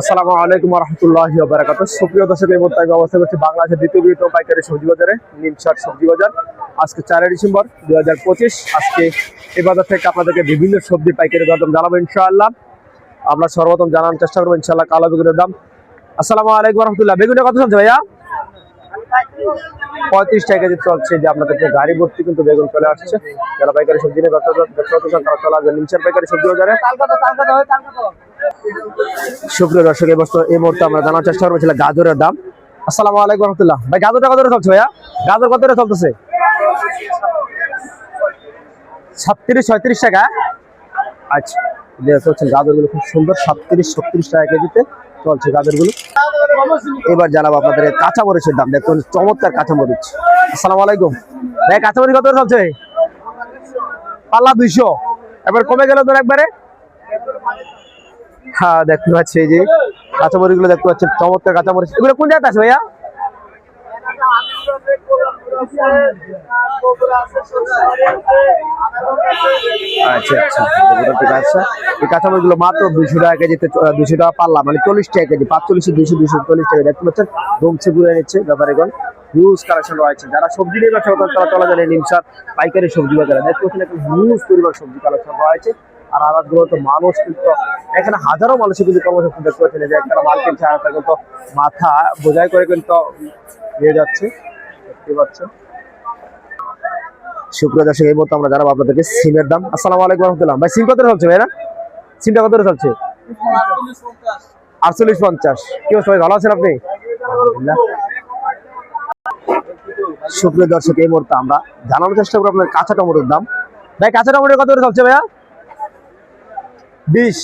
আসসালামু আলাইকুম রহমতুল্লাহি বারাকাত সুপ্রিয় দর্শক, এই মুহূর্তে অবস্থা করছি বাংলাদেশের দ্বিতীয় বৃহত্তম পাইকারি সবজি বাজারে নিমসার সবজি বাজার। আজকে চারই ডিসেম্বর দুই হাজার পঁচিশ। আজকে এই বাজার থেকে আপনাদেরকে বিভিন্ন সবজি পাইকারি দরদাম জানাব ইনশাআল্লাহ। আমরা সর্বপ্রথম জানানোর চেষ্টা করব ইনশাআল্লাহ কালো বেগুনের দাম। আসসালামু আলাইকুম রহমতুল্লাহ বেগুনের কত চলছে ভাইয়া? পঁয়ত্রিশ টাকা কেজি চলছে। যে আপনাদের যে গাড়ি ভর্তি কিন্তু বেগুন চলে আসছে। যারা পাইকারি সবজি নিয়ে ব্যবসা তারা চলে আসবে নিমসার পাইকারি সবজি বাজারে। সুপ্রিয় দর্শক বস্তু, এই মুহূর্তে আমরা জানার চেষ্টা করব, ছিল গাজরের দাম। আসসালামু আলাইকুম রহমতুল্লাহ। ভাই গাজরটা কত চলছে ভাইয়া? গাজর কত চলতেছে? সাতত্রিশ ছয়ত্রিশ টাকা? আচ্ছা চলছে গাজরগুলো খুব সুন্দর সাতত্রিশ ছত্রিশ টাকা কেজিতে চলছে গাজরগুলো। এবার জানাব আপনাদের এই কাঁচা মরিচের দাম। দেখুন, চমৎকার কাঁচা মরিচ আসসালামু আলাইকুম। ভাই কাঁচা মরিচ কত চলছে? পাল্লা দুইশো। এবার কমে গেল তোর একবারে? হ্যাঁ দেখতে পাচ্ছি এই যে কাঁচামরিচগুলো দেখতে পাচ্ছেন চমৎকার কাঁচামরিচ। এগুলো কোন জায়গাতে আছে ভাইয়া? আচ্ছা আচ্ছা মাত্র দুইশো টাকা কেজিতে টাকা মানে চল্লিশ টাকা কেজি দুইশো দুইশো, চল্লিশ টাকা দেখতে পাচ্ছেন। হিউজ যারা সবজি নিয়ে ব্যবসা করেন তারা চলা যান নিমসার পাইকারি সবজি বাজারে। দেখতে পাচ্ছেন, একটা হিউজ পরিমাণ সবজি কালেকশন রয়েছে। আর তো মানুষ কিন্তু এখানে হাজারো মানুষের কিন্তু কর্মসংস্থান দেখতে পাচ্ছেন যে একটা মাল কিনছে একটা কিন্তু মাথা বোঝাই করে কিন্তু নিয়ে যাচ্ছে। দেখতে পাচ্ছেন। সুপ্রিয় দর্শক, এই মুহূর্তে আমরা জানাব আপনাদেরকে সিমের দাম। আসসালামু আলাইকুম রহমতুল্লাহ। ভাই, সিম কত চলছে ভাই না সিমটা কত চলছে? আটচল্লিশ পঞ্চাশ। কি অবস্থা ভাই, ভালো আছেন আপনি। সুপ্রিয় দর্শক, এই মুহূর্তে আমরা জানানোর চেষ্টা করব আপনার কাঁচা টমেটোর দাম। ভাই, কাঁচা টমেটো কত চলছে ভাইয়া? বিশ।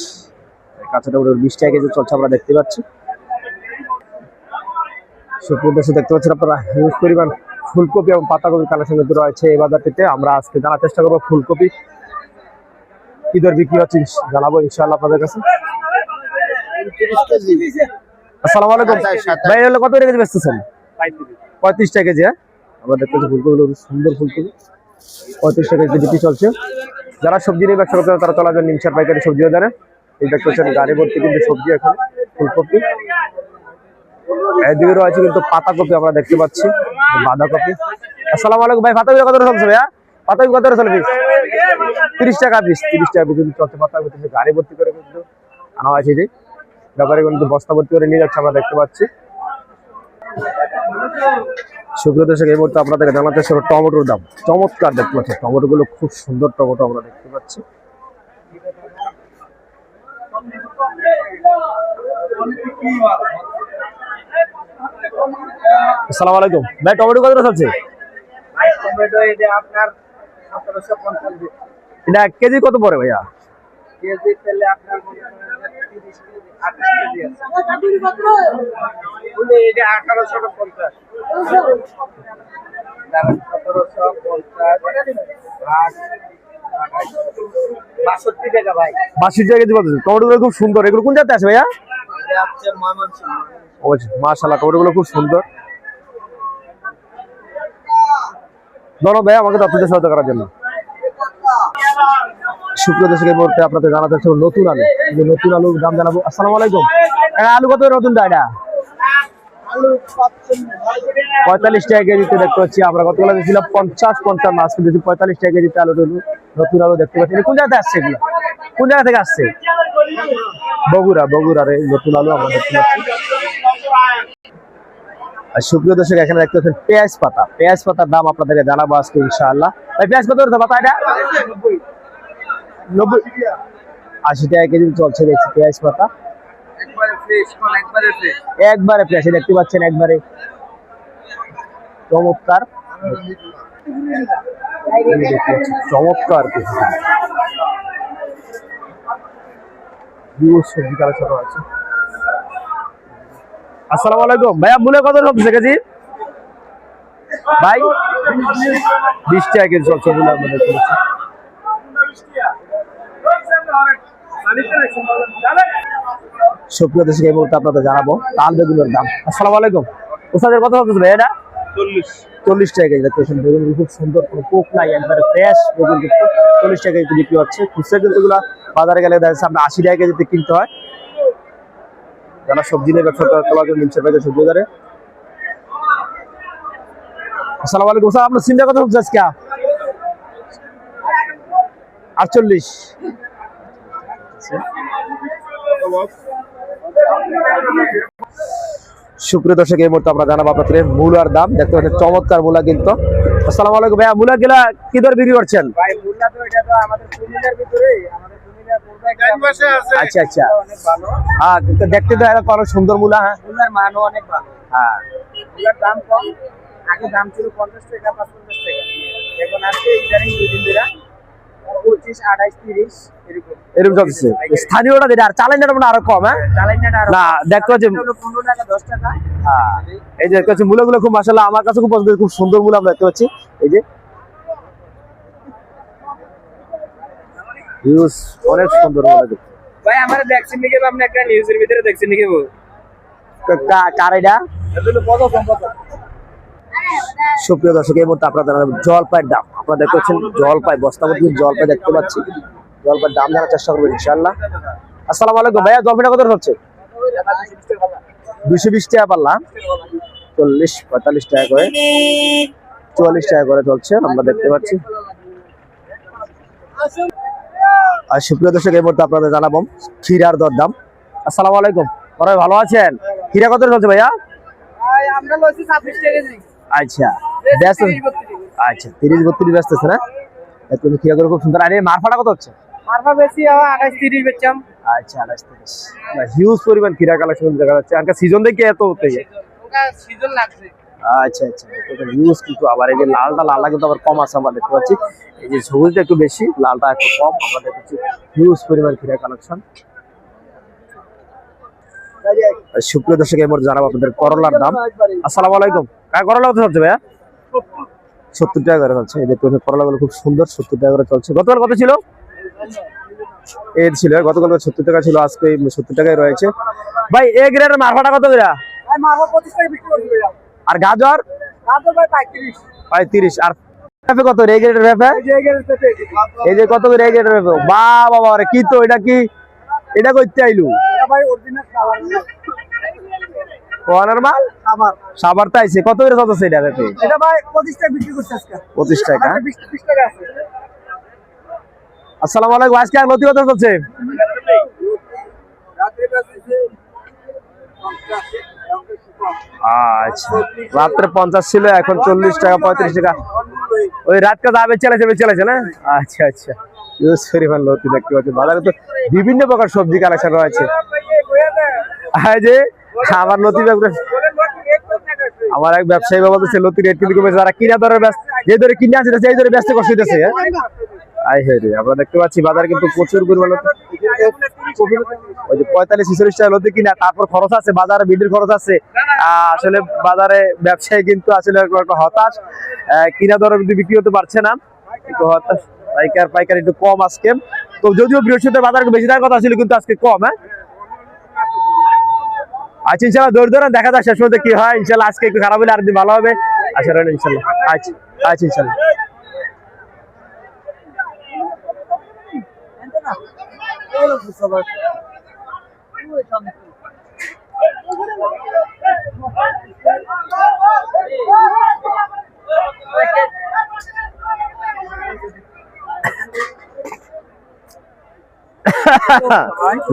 কাঁচা টমেটোর বিশ টাকা কেজি চলছে আমরা দেখতে পাচ্ছি। সুপ্রিয় দর্শক, দেখতে পাচ্ছেন আপনারা, হিউজ পরিমাণ ফুলকপি এবং পাতাকপি কালেকশন কিন্তু রয়েছে এই বাজারটিতে। আমরা আজকে জানার চেষ্টা করব ফুলকপি কি দর বিক্রি হচ্ছে জানাব ইনশাআল্লাহ আপনাদের কাছে। আসসালামু হলো কত কেজি পঁয়ত্রিশ টাকা কেজি হ্যাঁ? আমরা দেখতে ফুলকপিগুলো, সুন্দর ফুলকপি। পঁয়ত্রিশ টাকা কেজি চলছে। যারা সবজি নিয়ে ব্যবসা করতে তারা চলে যান নিমসার পাইকারি সবজি বাজারে। এই দেখতে পাচ্ছেন গাড়ি ভর্তি কিন্তু সবজি এখন, ফুলকপি। এদিকে রয়েছে কিন্তু পাতাকপি আমরা দেখতে পাচ্ছি, বাঁধাকপি। আসসালামু আলাইকুম ভাই, পাতাকপি কত চলছে ভাইয়া? পাতাকপি কত চলে পিস? তিরিশ টাকা পিস, তিরিশ টাকা পিস কিন্তু চলছে পাতাকপি। কিন্তু গাড়ি ভর্তি করে কিন্তু আনা হয়েছে যে ব্যাপারে কিন্তু বস্তা ভর্তি করে নিয়ে যাচ্ছে আমরা দেখতে পাচ্ছি। শুক্র দর্শক এই মুহূর্তে আপনাদেরকে জানাতে চাই টমেটোর দাম। চমৎকার দেখতে পাচ্ছি টমেটো গুলো খুব সুন্দর টমেটো আমরা দেখতে পাচ্ছি। আসসালামু আলাইকুম। ভাই টমেটো কত চলছে? এটা এক কেজি কত পড়ে ভাইয়া? কেজি তেলে আপনার এটা খুব সুন্দর। এগুলো কোন জায়গাতে আছে ভাইয়া? এটা হচ্ছে অবশ্যই, মাশাআল্লাহ টমেটো গুলো খুব সুন্দর। ধন্যবাদ ভাই আমাকে তথ্য সহায়তা করার জন্য। সুপ্রিয় দর্শক নতুন আলু। যে নতুন আলুর জানাব। আলাইকুম। আলু কত নতুন পঁয়তাল্লিশ টাকা কেজিতে দেখতে পাচ্ছি। আমরা পঞ্চাশ টাকা আলু নতুন আলু দেখতে কোন জায়গা থেকে আসছে কোন জায়গা থেকে আসছে? বগুড়া এই নতুন আলু এখানে দেখতে পাচ্ছেন পেঁয়াজ পাতা। পেঁয়াজ পাতার দাম আপনাদেরকে জানাব আজকে, ইনশাআল্লাহ। ভাই, পেঁয়াজ কত পাতা এটা? নব্বই আশি টাকা কেজি চলছে দেখছি পেঁয়াজ পাতা। একবারে ফ্রেশ দেখতে পাচ্ছেন একবারে চমৎকার। চমৎকার সবজি কালেকশন আছে। আসসালামু আলাইকুম। ভাইয়া মূলে কত চলছে কেজি? ভাই বিশ টাকা কেজি চলছে মূলে দেখতে পাচ্ছি। সুপ্রিয় দর্শক এই মুহূর্তে আপনাদের জানাব তাল বেগুনের দাম। আসসালামু আলাইকুম। ওস্তাদের কত চলছে ভাই এটা? চল্লিশ। টাকা কেজি বেগুন খুব সুন্দর কোনো পোক নাই একবারে ফ্রেশ বেগুন কিন্তু চল্লিশ টাকা কেজি বিক্রি হচ্ছে। খুচরা কিন্তু এগুলা বাজারে গেলে দেখা যাচ্ছে আশি টাকা কেজিতে কিনতে হয়। যারা সবজি নিয়ে ব্যবসা চলার জন্য পাইকারি সবজি বাজারে। আসসালামু আলাইকুম। স্যার আপনার সিমটা কত হচ্ছে আজকে? আটচল্লিশ। সুপ্রিয় দর্শক এই মুহূর্তে আমরা জানাব আপনাদের মূলার দাম। দেখতে পাচ্ছেন চমৎকার মূলা কিন্তু। আসসালামু আলাইকুম ভাইয়া মূলা গিলা কি দর বিক্রি করছেন? তো এটা তো আমাদের কুমিল্লার ভিতরে আমাদের কুমিল্লার পূর্বে আচ্ছা আচ্ছা। হ্যাঁ কিন্তু দেখতে তো এরকম অনেক সুন্দর মূলা হ্যাঁ। মূল্যের মানও অনেক ভালো। হ্যাঁ। মূল্যের দাম কম। আগে দাম ছিল পঞ্চাশ টাকা পাঁচপঞ্চাশ টাকা। এখন আজকে ইদানিং দুই দিন এরকম। এরকম চলছে স্থানীয়টা যেটা আর চালাইনাটা মানে আরও কম হ্যাঁ? না, দেখতে পাচ্ছি- হ্যাঁ। এই যে দেখতে পাচ্ছি মূলাগুলো খুব মাসাল্লাহ আমার কাছে খুব পছন্দ খুব সুন্দর মূলা আমরা দেখতে পাচ্ছি। এই যে। Views অনেক সুন্দর ভাই আমার ভ্যাকসিন নিয়ে আপনি একটা নিউজের ভিতরে দেখছেন নিয়ে কা- কা- কার এটা? সুপ্রিয় দর্শক এই মুহূর্তে আপনারা জানাবেন জলপাইয়ের দাম। আপনারা পাচ্ছেন জলপাই বস্তা মধ্যে জলপাই দেখতে পাচ্ছি। জলপাইয়ের দাম জানার চেষ্টা করবেন ইনশাল্লাহ আসসালামু আলাইকুম ভাইয়া জলপাইটা কত হচ্ছে দুশো বিশ টাকা পাল্লা। চল্লিশ পঁয়তাল্লিশ টাকা করে। চুয়াল্লিশ টাকা করে চলছে আমরা দেখতে পাচ্ছি। আর সুপ্রিয় দর্শক এই মুহূর্তে আপনাদের জানাব ক্ষীরার দর দাম আসসালামু আলাইকুম ভাই ভালো আছেন? ক্ষীরা কত চলছে ভাইয়া? আমরা লইছি ছাব্বিশ টাকা আচ্ছা। ব্যস্ত? আচ্ছা তিরিশ বত্রিশ ব্যস্ত আছে না? তুমি ক্ষীরা করে খুব সুন্দর। আর মারফাটা কত হচ্ছে? মারফা বেশি আঠাইশ তিরিশ বেচলাম। আচ্ছা আঠাশ তিরিশ। হিউজ পরিমাণ ক্ষীরা কালেকশন দেখা যাচ্ছে। আর সিজন দেখে এত হতে সিজন লাগছে। আচ্ছা আচ্ছা কিন্তু। আবার এই যে লালটা লালটা কিন্তু আবার কম আছে আমরা দেখতে পাচ্ছি। এই যে সবুজটা একটু বেশি লালটা একটু কম আমরা দেখতে পাচ্ছি হিউজ পরিমাণ ক্ষীরা কালেকশন। সুপ্রিয় দর্শক এবার জানাব আপনাদের করলার দাম। আসসালামু আলাইকুম। কার করলা কত চলছে ভাইয়া? সত্তর টাকা করে চলছে। এই দেখতে করলা গুলো খুব সুন্দর সত্তর টাকা করে চলছে। গতকাল কত ছিল? এর ছিল গতকাল সত্তর টাকা ছিল আজকে সত্তর টাকায় রয়েছে। ভাই এ গ্রেডের মারফাটা কত ভাইয়া। আর গাজর? ভাই পঁয়ত্রিশ। তিরিশ আর কত রে গ্রেডের পেঁপে? এই যে কত করে গ্রেডের পেঁপে? বা বাবা রে কি তো এটা কি? এটা করতে আইলু এটা ভাই অরিজিনাল খাবার কোয়ানার মাল খাবার সাবার তাইছে কত করে চলছে এটা পেঁপে এটা ভাই পঁচিশ টাকা বিক্রি করছে আজকে পঁচিশ টাকা বিশ বিশ টাকা আছে আসসালামু আলাইকুম আজকে লতি কত চলছে রাত্রে আচ্ছা রাত্রে পঞ্চাশ ছিল এখন চল্লিশ টাকা পঁয়ত্রিশ টাকা ওই রাত কাজ আবে চালাইছে আবে চালাইছে না আচ্ছা আচ্ছা ইউজ পরিমাণ লতি দেখতে পাচ্ছি বাজারে তো বিভিন্ন প্রকার সবজি কালেকশন রয়েছে আর যে আমার লতি আমার এক ব্যবসায়ী বাবা বলছে লতি রেট কিন্তু কমেছে যারা কিনা দরে ব্যস্ত, যে দরে কিনে আছে সেই দরে ব্যস্ত কষ্ট হইতেছে আই রে, আমরা দেখতে পাচ্ছি বাজারে কিন্তু প্রচুর পরিমাণ ওই যে পঁয়তাল্লিশ টাকা লতি কিনা, তারপর খরচ আছে, বাজারে বিডির খরচ আছে। আসলে বাজারে ব্যবসায়ী কিন্তু আসলে হতাশ। কিনা দরে বিক্রি হতে পারছে না। একটু হতাশ। পাইকার পাইকার একটু কম আজকে। তো যদিও বৃহস্পতিবার বাজার বেশি থাকার কথা ছিল, কিন্তু আজকে কম হ্যাঁ? আচ্ছা ইনশাল্লাহ দৌড় দৌড়ান দেখা যাক শেষ পর্যন্ত কি হয়। ইনশাল্লাহ আজকে একটু খারাপ হলে আরেকদিন ভালো হবে। আশা রইল, ইনশাল্লাহ। আচ্ছা আচ্ছা ইনশাল্লাহ।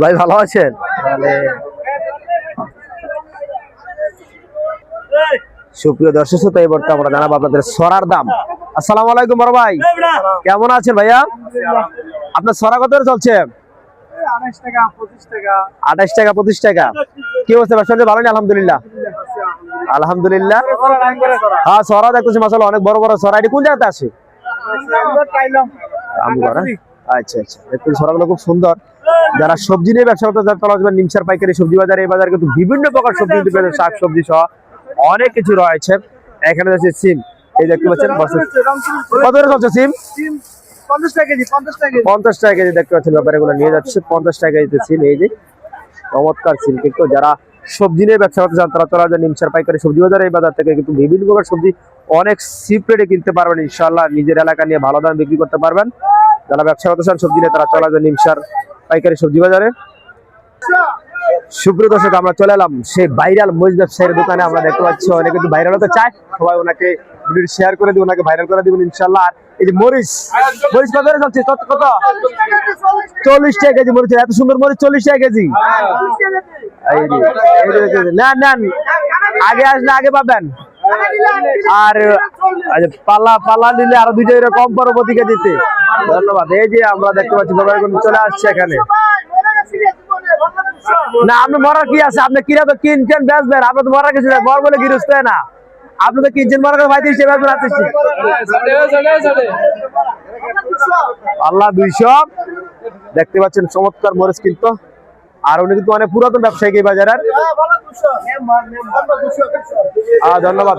ভাই, ভালো আছেন? সুপ্রিয় দর্শক শ্রোতা, এই মুহূর্তে আমরা জানাব আপনাদের সরার দাম। আসসালামু আলাইকুম বড় ভাই। কেমন আছেন ভাইয়া? আপনার সরা কত চলছে? আঠাশ টাকা, পঁচিশ টাকা। কি ব্যবসা ভালো নেই? আলহামদুলিল্লাহ। আলহামদুলিল্লাহ। হ্যাঁ সরা দেখতেছি মাসাল অনেক বড় বড় সরা। এটি কোন জায়গাতে আছে? আচ্ছা আচ্ছা। সরাগুলো খুব সুন্দর। যারা সবজি নিয়ে ব্যবসা করতে চলা যাবে নিমসার পাইকারি সবজি বাজারে। এই বাজারে কিন্তু বিভিন্ন প্রকার সবজি শাক সবজি সহ অনেক কিছু রয়েছে। এখানে যাচ্ছে সিম। এই দেখতে পাচ্ছেন কত করে চলছে সিম? পঞ্চাশ টাকা কেজি দেখতে পাচ্ছেন ব্যাপারে এগুলো নিয়ে যাচ্ছে। পঞ্চাশ টাকা কেজিতে সিম এই যে চমৎকার সিম। কিন্তু যারা সবজি নিয়ে ব্যবসা করতে চান তারা যায় নিমসার পাইকারি সবজি বাজার এই বাজার থেকে কিন্তু বিভিন্ন প্রকার সবজি অনেক চিপ রেটে কিনতে পারবেন ইনশাল্লাহ নিজের এলাকা নিয়ে ভালো দামে বিক্রি করতে পারবেন। যারা ব্যবসা করতে চান সবজি নিয়ে তারা চলা যায় নিমসার পাইকারি সবজি বাজারে। সুপ্রিয় দর্শক, আমরা চলে এলাম সেই ভাইরাল মরিচ ব্যবসায়ীর দোকানে। আমরা দেখতে পাচ্ছি অনেকে কিন্তু ভাইরাল হতে চায়। সবাই ওনাকে ভিডিও শেয়ার করে দিই ওনাকে ভাইরাল করে দিবেন ইনশাল্লাহ এই যে মরিচ মরিচ কত চলছে? কত চল্লিশ টাকা কেজি মরিচ। এত সুন্দর মরিচ, চল্লিশ টাকা কেজি। এই নেন আগে আসলে আগে পাবেন। আর পাল্লা পাল্লা নিলে আরও দুইটা এরকম পরবর্তী কেজিতে ধন্যবাদ। এই যে আমরা দেখতে পাচ্ছি চলে আসছে এখানে। না আপনি মরার কি আছে? আপনি কিনা তো কিনছেন বেচবেন। আপনি তো মরার কিছু মর বলে গিরুস না? আপনি তো কিনছেন, মরার করে হিসেবে বেচবেন আতিস আল্লাহ দুইশো। দেখতে পাচ্ছেন, চমৎকার মরিচ কিন্তু। আর উনি কিন্তু অনেক পুরাতন ব্যবসায়ী বাজারের। ধন্যবাদ।